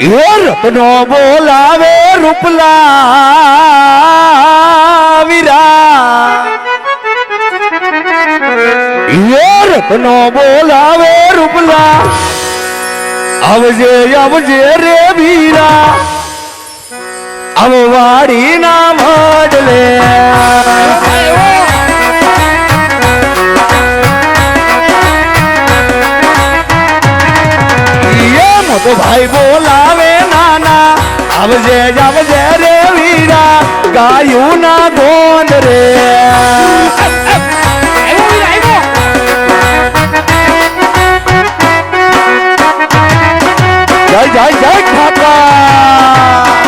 રત્નો બોલાવે રૂપલા વીરા. રત્નો બોલાવે રૂપલા. આવજે આવજે રે વીરા. આવવાડી ના મડલે. મોટો ભાઈ બોલાવે નાના. આવજે આવજે રે વીરા. ગાયું ના ગોંદ રે. જય જય જય ખાતા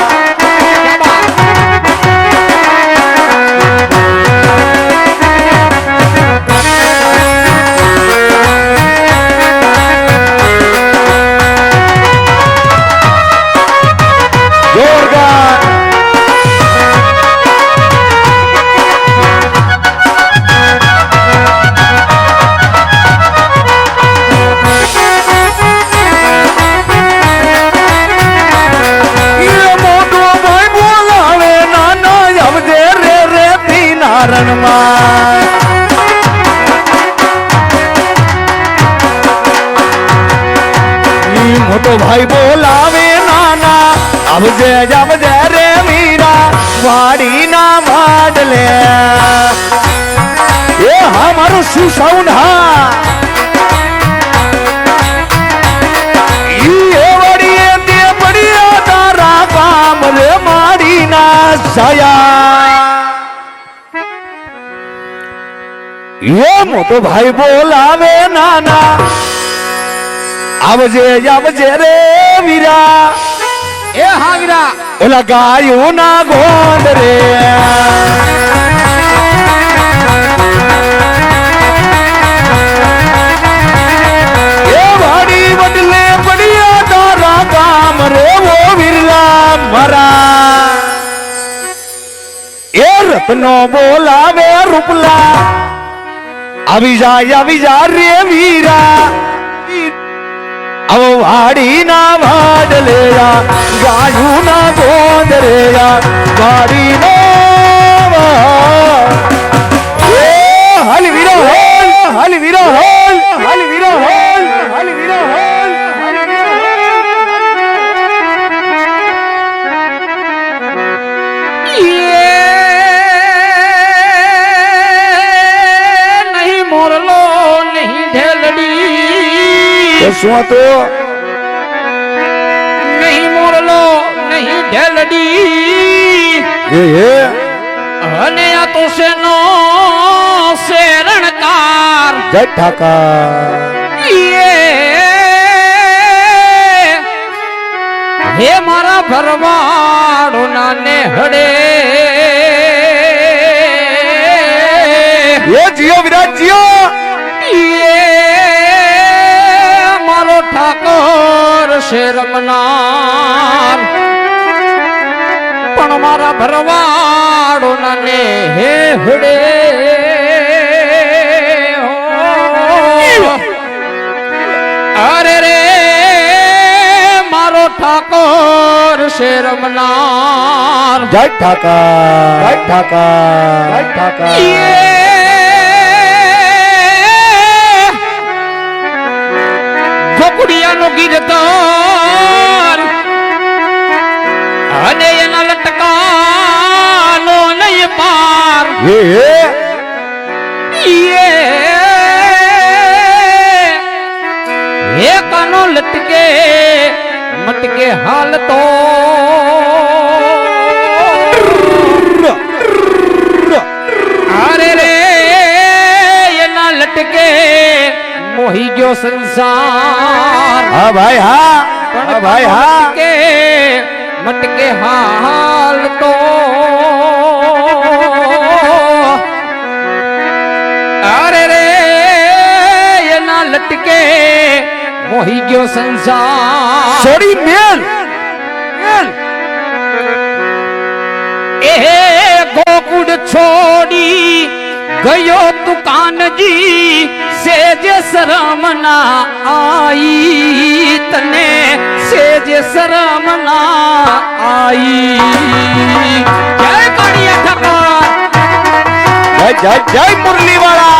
સાયા એ મોટો ભાઈ બોલાવે નાના. આવજે આવજે રે વીરા. એ હાગરા. ઓલા ગાયું ના ગોંદ રે. એ વાડી બદલે પડ્યા તારા કામ રે ઓ વીરલા મારા. રત્નો બોલાવે રૂપલા. આવી જાય, આવી જા રે વીરા. આવો વાડી ના વાડલેયા ગાયું ના ગોંદરેયા વાડી. નો હલ વીરો હલ વીરો હલ શું હતું? નહીં મોરલો નહીં ઢેલડી. એ હે. અને આ તો શેનો શેરણકાર. જય ઠાકા હે મારા ભરવાડો નાને હડે એ જીઓ વિરાટ જીઓ. છે રમનાર. પણ મારા ભરવાડો નાને હે. હડે અરે રે મારો ઠાકોર છે રમનાર. જય ઠાકા જય ઠાકા જય ઠાકા ગીરધાર અને એના લટકાનો નહીં પાર. એ કાનો લટકે મટકે હાલતો. અરે રે એના લટકે મોહી ગયો સંસાર. હા ભાઈ હા. હા ભાઈ હા. મટકે હાલ તો. અરે રે એના લટકે મોહી ગયો સંસાર. છોડી મેલ. મેલ. એ ગોકુળ છોડી ગયો તું કાનજી. સેજ શરમ ના આઈ તને સેજ શરમ ના આઈ જય કણિયા ઠાકોર. જય જય જય મુરલીવાળા.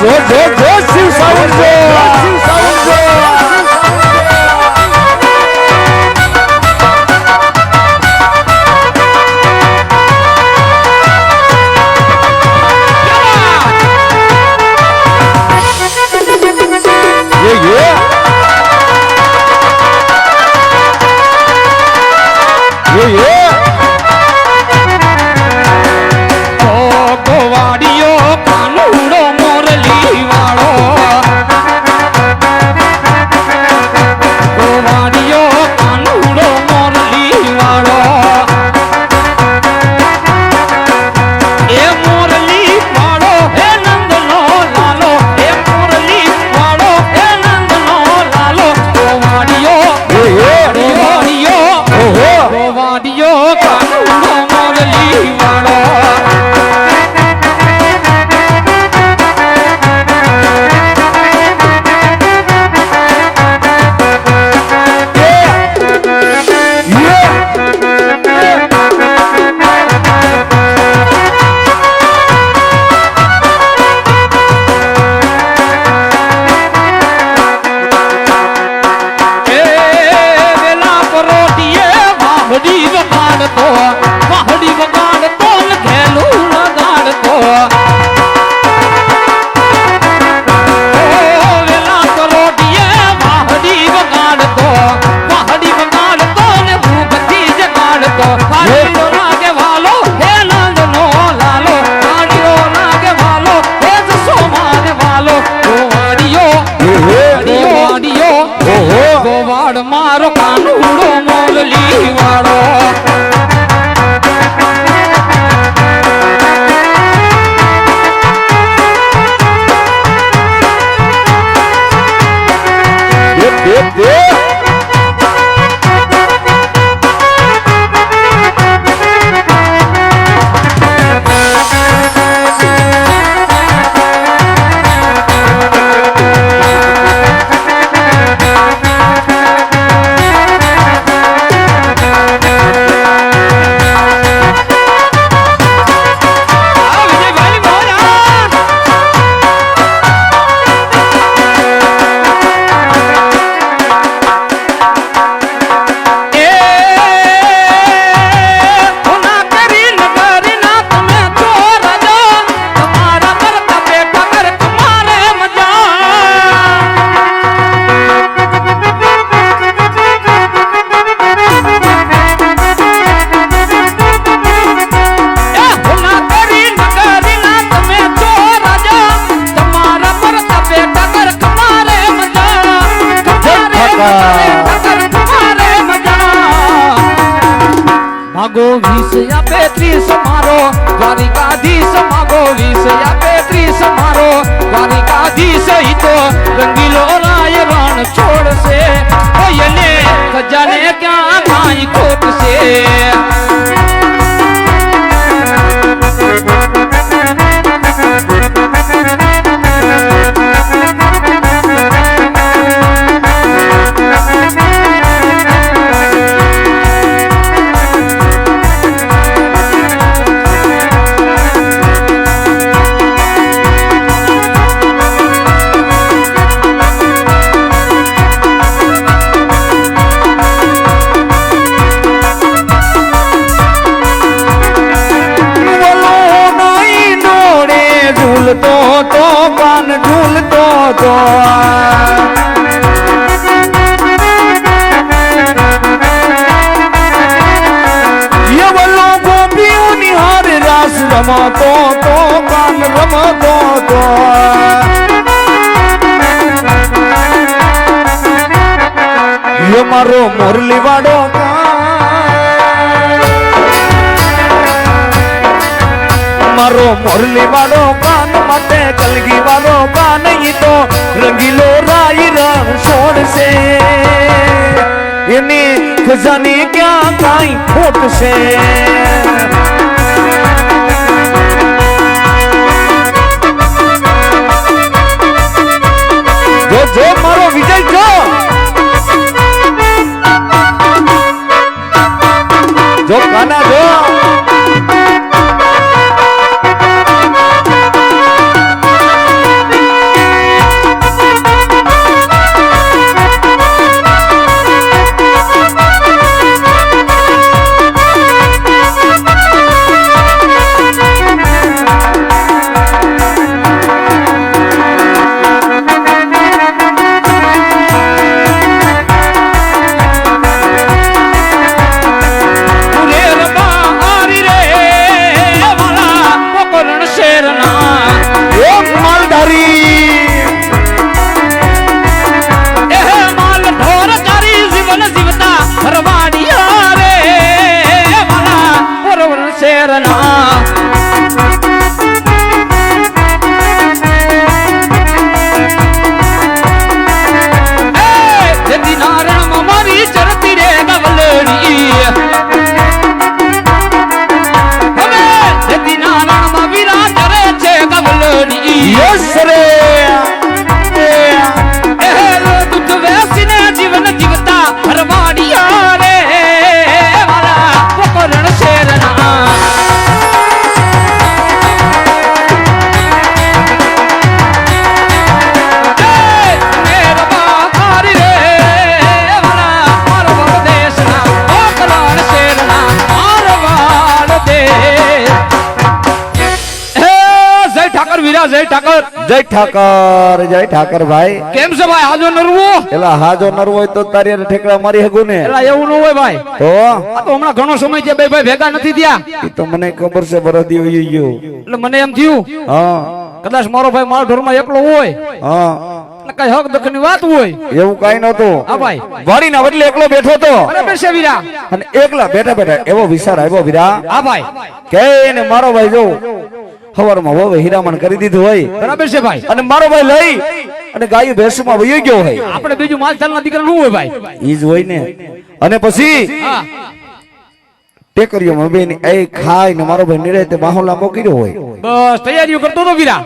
जोर जोर जोर शिव साउंड जोर વીસ આપે ત્રીસ મારો દ્વારિકાધીશ રમતો તો કાન રમતો તો. એ મારો મુરલી વાડો મારો મુરલી વાડો માટે કલગી વાળો બા નહીં તો રંગીલો રાઈ રંગ છોડશે. એની ખજાની ક્યાં કાંઈ ખોટશે? ઠાકર જય ઠાકર. જય ઠાકર જય ઠાકર ભાઈ. કેમ છે ભાઈ? આજો નરવો. એલા હાજો નર હોય તો તારી ઠેકડા મારી હગું ને. એલા એવું ન હોય ભાઈ. તો? આ તો હમણાં ઘણો સમય છે બે ભાઈ ભેગા નથી થયા. ઈ તો મને ખબર છે બરદી હોય ગયો. એટલે મને એમ થયું હા. કદાચ મારો ભાઈ મારા ઢોરમાં એકલો હોય. હા. કઈ હક દખની વાત હોય. એવું કઈ નતું હા ભાઈ. વાડીના બદલે એકલો બેઠો તો બરાબર વીરા. અને એકલા બેઠા બેઠા એવો વિચાર આવ્યો વીરા. હા ભાઈ. કે મારો ભાઈ જો હવારમાં હવે હીરામણ કરી દીધું હોય. બરાબર છે ભાઈ. અને મારો ભાઈ લઈ અને ગાયું ભેંસમાં વયો ગયો હોય. આપણે બીજું માલચાલના દીકરા નું હોય ભાઈ? ઈ જ હોય ને. અને પછી હા. ટેકરીઓમાં બેન એ ખાઈ ને મારો ભાઈ નિરાતે બાહોલા મોકલ્યો હોય. બસ તૈયારીઓ કરતો તો વીરા.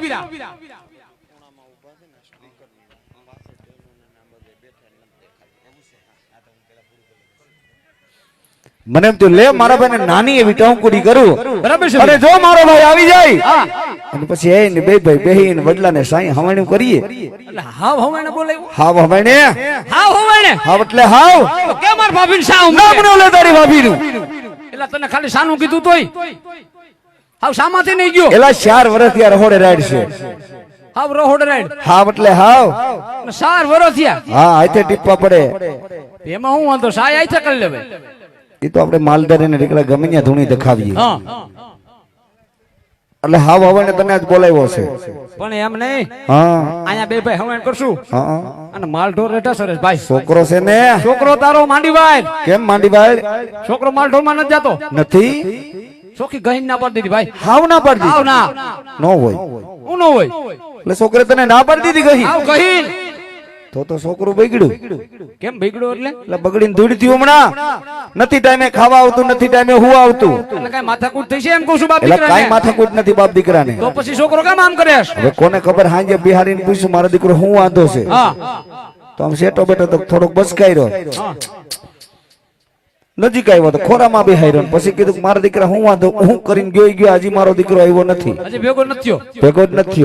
મને એમ થયું લે મારા ભાઈને નાની એવી ટંકુડી કરું. બરાબર છે અને જો મારો ભાઈ આવી જાય. અને પછી એ ને બે ભાઈ બેહીને વડલાને સાઈ હવાણું કરીએ. હાવ હવાણે બોલાવ્યો? હાવ હવાણે? હાવ હવાણે? હાવ એટલે હાવ? કેમ માર ભાભીને સાવ નામ? નો લે તારી ભાભીનું. એટલે તને ખાલી સાનું કીધું તોય? હાવ સામાથી નહીં ગયો? એલા ચાર વર્ષ ત્યાં રહોડે રાઈડ છે. હાવ રોહોડ રાઈડ? હાવ એટલે હાવ. સાર વરો થયા હા હાથે ટીપવા પડે. એમાં હું વાંધો સાય આઈ છે કરી લેવે એ તો આપણે માલધારી ને નીકળે ગમે ત્યાં ધૂણી દેખાવીએ. એટલે હાવ હવાને તમે જ બોલાવ્યો છે. પણ એમ નહીં. હા. અહીંયા બે ભાઈ હવાન કરશું. હા અને માલઢોર રેટા સરસ ભાઈ. છોકરો છે ને? છોકરો તારો માંડી ભાઈ કેમ માંડી ભાઈ છોકરો માલઢોરમાં નથી જતો. નથી? ચોખી ગહીન ના પાડી દીધી ભાઈ. હાવ ના પાડી હાવ ના. નો હોય. હું નો હોય? એટલે છોકરે તને ના પાડી દીધી ગહીન ગહીન તો તો છોકરું બગડ્યું. કેમ બગડ્યું એટલે? એટલે બગડીને ધૂળ થયું હમણાં. નથી ટાઈમે ખાવા આવતું નથી ટાઈમે હું આવતું. એટલે કઈ માથાકૂટ થઈ છે એમ કહું છું બાપ દીકરા કાંઈ માથાકૂટ નથી બાપ દીકરાને. તો પછી છોકરો કેમ આમ કરે? હવે કોને ખબર હાંજે બિહારીને પૂછ્યું મારો દીકરો હું વાંધો છે? તો આમ શેટો બેટો તો થોડોક બસકાઈ રહ્યો. નજીક આવ્યો તો ખોરામાં બિહાઈ રહ્યો પછી કીધું કે મારા દીકરા હું વાંધો હું કરીને ગયો ગયો હજી મારો દીકરો આવ્યો નથી. હજી ભેગો નથી ભેગો જ નથી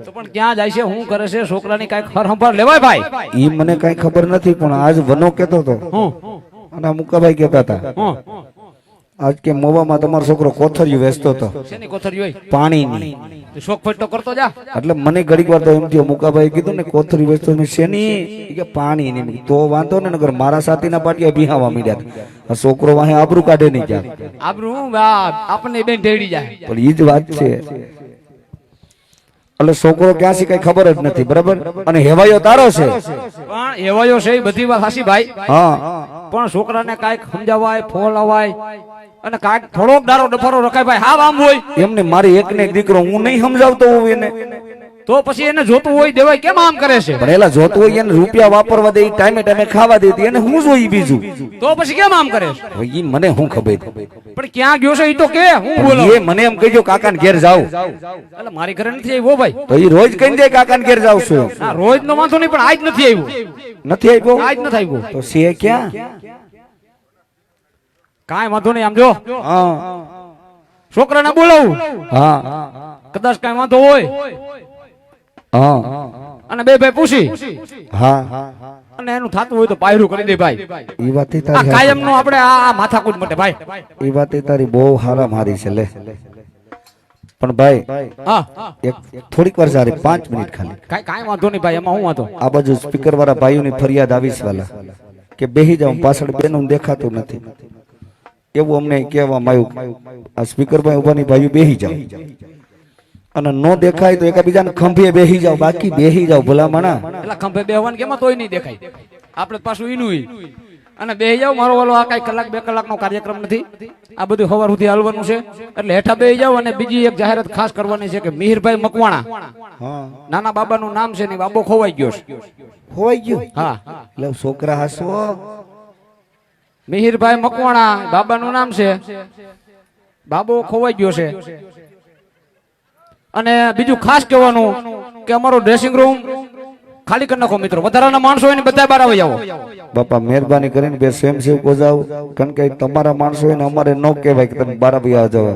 તો પણ ક્યાં જાય છે શું કરે છે છોકરાની કઈ ખર સંભાળ લેવાય ભાઈ? ઈ મને કઈ ખબર નથી પણ આજ વનો કેતો હતો અને મુકાભાઈ કહેતા હતા. હું. આજ કે મોવામાં તમારો છોકરો કોથરિયું વેચતો હતો. શેની કોથળી હોય? પાણીની. શોખ ફટ કરતો જા. એટલે મને ઘડીક વાર તો એમ થયો મુકાભાઈ કીધું ને કોથરી વેચતો મેં શેની? કે પાણી ની તો વાંધો ને નગર મારા સાથીના પાટિયા બિહાવા મીડ્યા આ છોકરો વાહે આબરૂ કાઢે નહીં ક્યાંક. આબરૂ આપણને બેન ઢેડી જાય. પણ ઈ જ વાત છે. એટલે છોકરો ક્યાં છે કઈ ખબર જ નથી બરાબર? અને હેવાયો તારો છે? પણ હેવાયો છે એ બધી વાત સાચી ભાઈ. હા. પણ છોકરાને કાંઈક સમજાવાય ફોલાવાય અને કાંઈક થોડોક દારો ડફારો રખાય ભાઈ હા આમ હોય. એમને મારી એક ને દીકરો હું નહીં સમજાવતો હું એને. તો પછી એને જોતું હોય દેવાય કેમ આમ કરે છે? પણ એલા જોતું હોય એને રૂપિયા વાપરવા દે ટાઈમે ટાઈમે ખાવા દેતી એને હું જોઈ બીજું. તો પછી કેમ આમ કરે છે? ઈ મને હું ખબર? પણ ક્યાં ગયો છે એ તો કે હું બોલો એ મને એમ કહેજો કાકાને ઘેર જાવ એટલે મારી ઘરે નથી આવ્યો ભાઈ. તો ઈ રોજ કઈ જાય કાકાને ઘેર જાવ છું. ના રોજ નો વાંધો નહીં પણ આજ નથી આવ્યો. નથી આવ્યો? આજ નથી આવ્યો. તો સે ક્યાં? કાંઈ વાંધો નહીં આમ જો. છોકરાને બોલાવું. હા. કદાચ કાંઈ વાંધો હોય. હા. અને બે ભાઈ પૂછી. હા. અને એનું થતું હોય તો પાયરું કરી દે ભાઈ. એ વાત તારી કાયમ નો આપણે આ માથાકૂટ માટે ભાઈ. એ વાત તારી બહુ હારા મારી છે લે. પણ ભાઈ હા. એક થોડીક વાર સારી પાંચ મિનિટ ખાલી. કાંઈ કાંઈ વાંધો નહીં ભાઈ એમાં હું વાંધો આ બાજુ સ્પીકર વાળા ભાઈઓની ફરિયાદ આવીશ વાલા કે બેહી જાઉં પાછળ બેનું દેખાતું નથી. એવું અમને કહેવામાં આવ્યું આ સ્પીકર ભાઈ ઉભાની ભાઈઓ બેહી જાઓ. અને નો દેખાય તો એકબીજાને ખંભે બેહી જાઓ બાકી બેહી જાઓ ભલામણા. એટલે ખંભે બેહવાનું કેમાં તોય નહીં દેખાય? આપણે પાછું ઈનું અને બેહી જાવ મારો વાલો આ કઈ કલાક બે કલાકનો કાર્યક્રમ નથી. આ બધું સવાર સુધી હાલવાનું છે. એટલે હેઠા બેહી જાવ અને બીજી એક જાહેરાત ખાસ કરવાની છે કે મિહિરભાઈ મકવાણા. નાના બાબાનું નામ છે ને બાબો ખોવાઈ ગયો છે. ગયો ગયું? હા. એટલે છોકરા હાસો. મિહિરભાઈ મકવાણા, બાબાનું નામ છે. બાબો ખોવાઈ ગયો છે. અને બીજું ખાસ કહેવાનું કે અમારો ડ્રેસિંગ રૂમ ખાલી કરી નાખો મિત્રો. વધારાના માણસો હોય ને બધા બહાર આવી જાઓ. બાપા, મહેરબાની કરીને બે સ્વયંસેવકો જાઓ. કારણ કે તમારા માણસો હોય ને અમારે ન કહેવાય કે તમે બાર આવી જાવ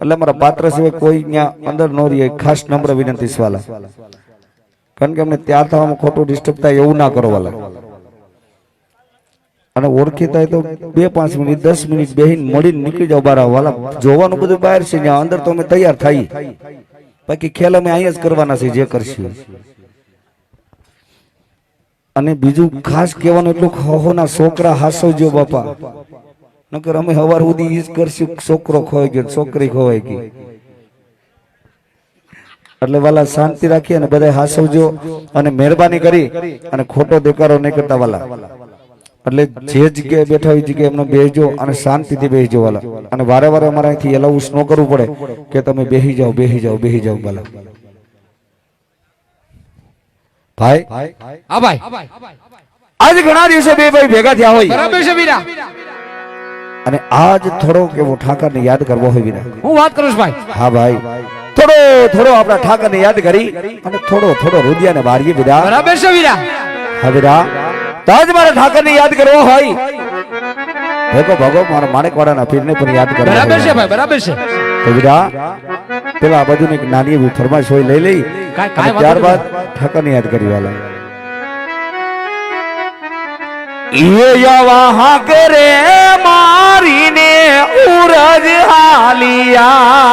એટલે અમારા પાત્ર સિવાય કોઈ ત્યાં અંદર ન રહે ખાસ નમ્ર વિનંતી સ્વાલા કારણ કે અમને ત્યાં થવામાં ખોટું ડિસ્ટર્બ થાય એવું ના કરવા વાલા અને ઓળખીતા તો બે પાંચ મિનિટ, દસ મિનિટ બેહીને મળીને નીકળી જાવ બારા વાલા. જોવાનું બધું બહાર છે ત્યાં અંદર તો અમે તૈયાર થઈ બાકી ખેલ અમે અહીંયા જ કરવાના છે જે કરશું. અને બીજું ખાસ કહેવાનું એટલું હોના છોકરા હાસવજો બાપા. નકર અમે હવાર સુધી ઈ જ કરશું છોકરો ખોવાઈ ગયો, છોકરી ખોવાઈ ગઈ. એટલે વાલા શાંતિ રાખી અને બધા હાસવજો અને મહેરબાની કરી અને ખોટો દેકારો નહીં કરતા વાલા. એટલે જે જગ્યાએ બેઠા હોય જગ્યાએ એમને બેસજો અને શાંતિથી બેસજો વાલા. અને વારે વારે અમારે અહીંથી એલાઉન્સ ન કરવું પડે કે તમે બેસી જાઓ બેસી જાઓ બેસી જાઓ વાલા. ભાઈ? હા ભાઈ. આજ ઘણા દિવસે બે ભાઈ ભેગા થયા હોય. બરાબર છે વીરા અને આજ થોડો કેવો ઠાકરને યાદ કરવો હોય વિના હું વાત કરું છું ભાઈ. હા ભાઈ. થોડો થોડો આપણા ઠાકરને યાદ કરી અને થોડો થોડો રુદિયાને બારીએ વિરા બરાબર છે વીરા હા વિરા તો આજ મારે ઠાકરને યાદ કરવો હોય. ભેગો ભગો મારા માણેકવાડાના પીરને પણ યાદ કરો બરાબર છે ભાઈ બરાબર છે. તો વિરા પેલા આ બાજુની એક નાની એવી ફરમાઈશ હોય લઈ લઈ. ત્યારબાદ ઠાકરને યાદ કરી વાલા. એ યવા કરે મારીને ઉરજ હાલિયા.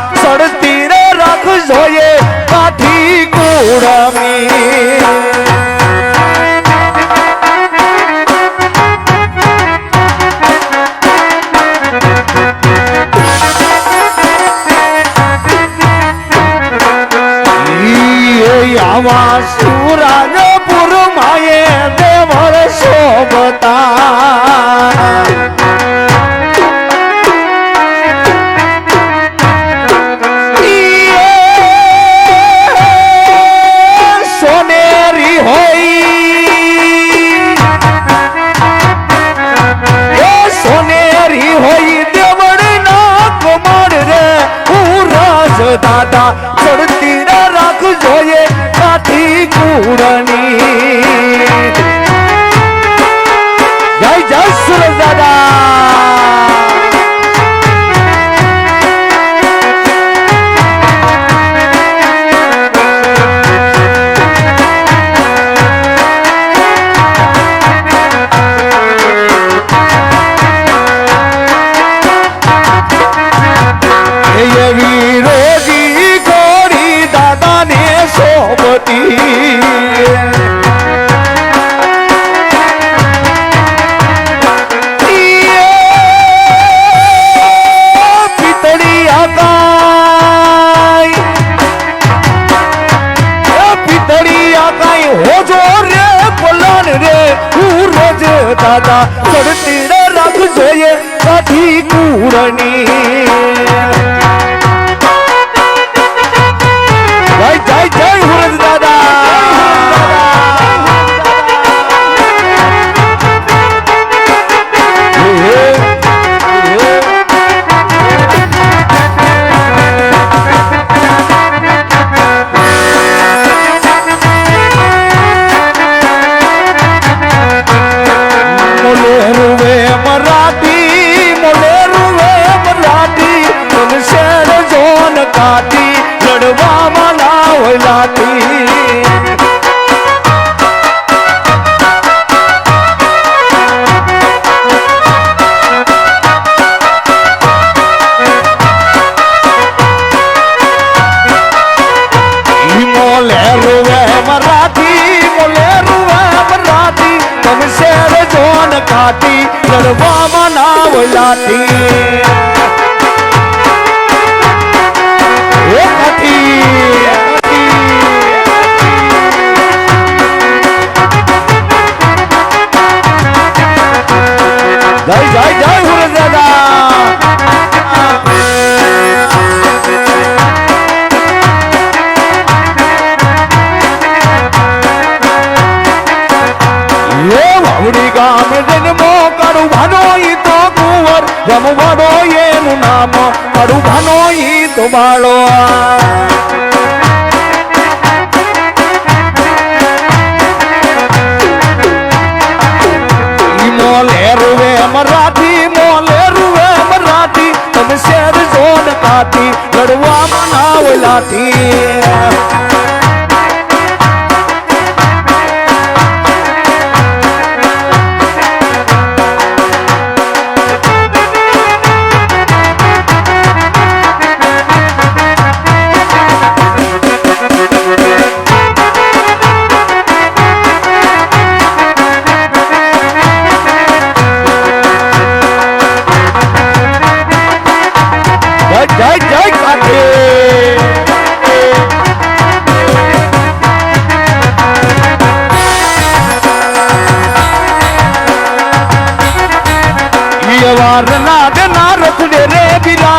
ઈ આવા સુરાજપુર માએ દેવર શોભતા દાદા. કાઠી કુળની રોજ દાદા ચડતી રે રાખ જોઈએ કાઠી કુળની. કાઠી લડવામાં ના હોય શેર જોન કાઠી લડવામાં ના હોય લાઠી. જય જય જય ગામ જન્મો કડુ ભાનો ઈ તો કુંવર રમવાડો એનું નામ કડુ ભાનો ઈ તો બાળો કાઠી લડવા મનાવ લાઠી.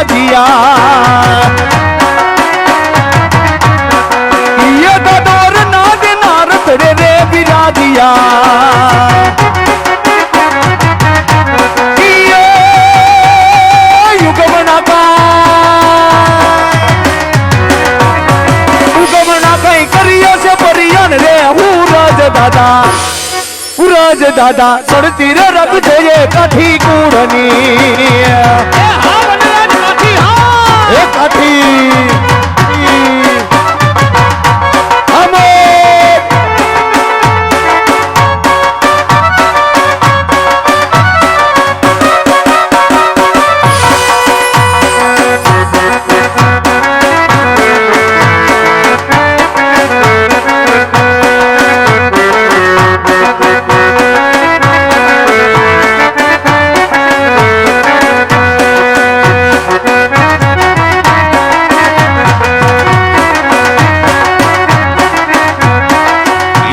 બિરાજિયા ય દડોર નાગ ના રખડે રે બિરાજિયા યુગમના ઉગમના કઈ કર્યો છે પરિયન રે હું રાજ દાદા ઉરજ કાઠી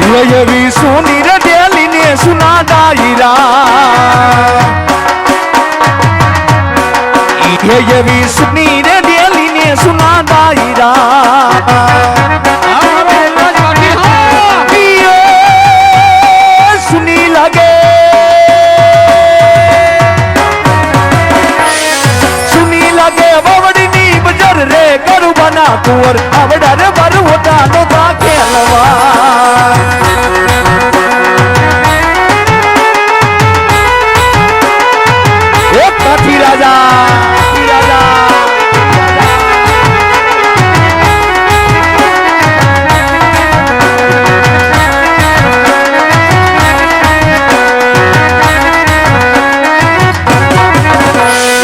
ఉదయవీసు నిరడేలి నేసు నా దాయిరా ఉదయవీసు నిరడేలి నేసు నా దాయిరా કુંવર આવડારે વાર હોતા નો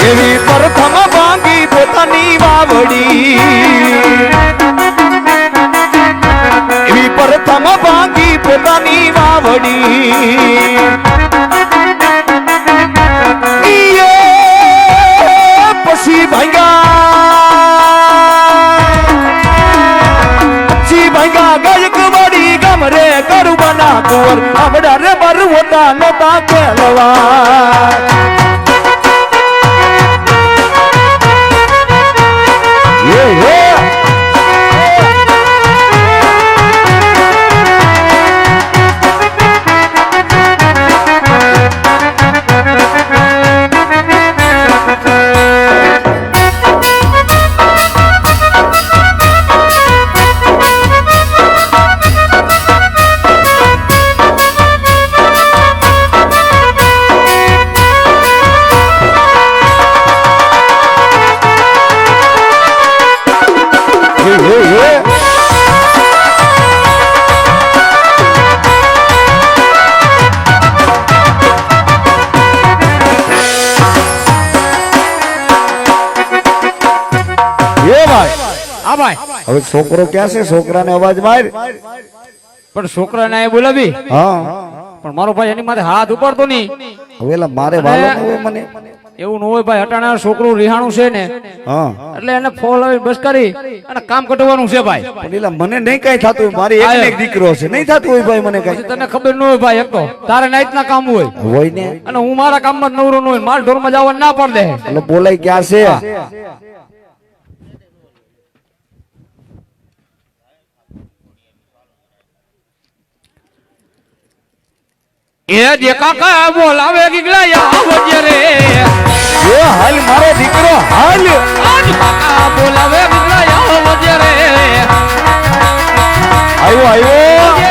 એવી પ્રથમ ભાંગી પોતાની વાવડી. પોતાની વાવડી. પછી ભાંગા પછી ભાંગા ગાયક વાડી ગમરે ગરુબાના કુંવર. આવડા રે બર હોતા નતા ખેલવા. હવે છોકરો ક્યાં છે? છોકરાને અવાજ માર. પણ છોકરાને એ બોલાવી. હા. પણ મારો ભાઈ એની માથે હાથ ઉપાડતો નહીં. હવે મારે વાલો મને. એવું ન હોય ભાઈ અટાણા છોકરું રિહાણું છે ને. હા. એટલે એને ફોલ આવી બસ કરી અને કામ કટવાનું છે ભાઈ. પણ એલા મને નહીં કઈ થતું હોય મારી એક એક દીકરો છે. નહીં થતું હોય ભાઈ મને કઈ. તને ખબર ન હોય ભાઈ એક તો. તારે નાઈટ ના કામ હોય. હોય ને. અને હું મારા કામમાં નવરો ન હોય માલ ઢોરમાં જવા ના પડે એટલે બોલાય ક્યાં છે. એ જે કાકા બોલાવે ગીગલા આવજે રે. એ હાલ મારો દીકરો હાલ. આજ કાકા બોલાવે ગીગલા આવજે રે. આવ્યો આવ્યો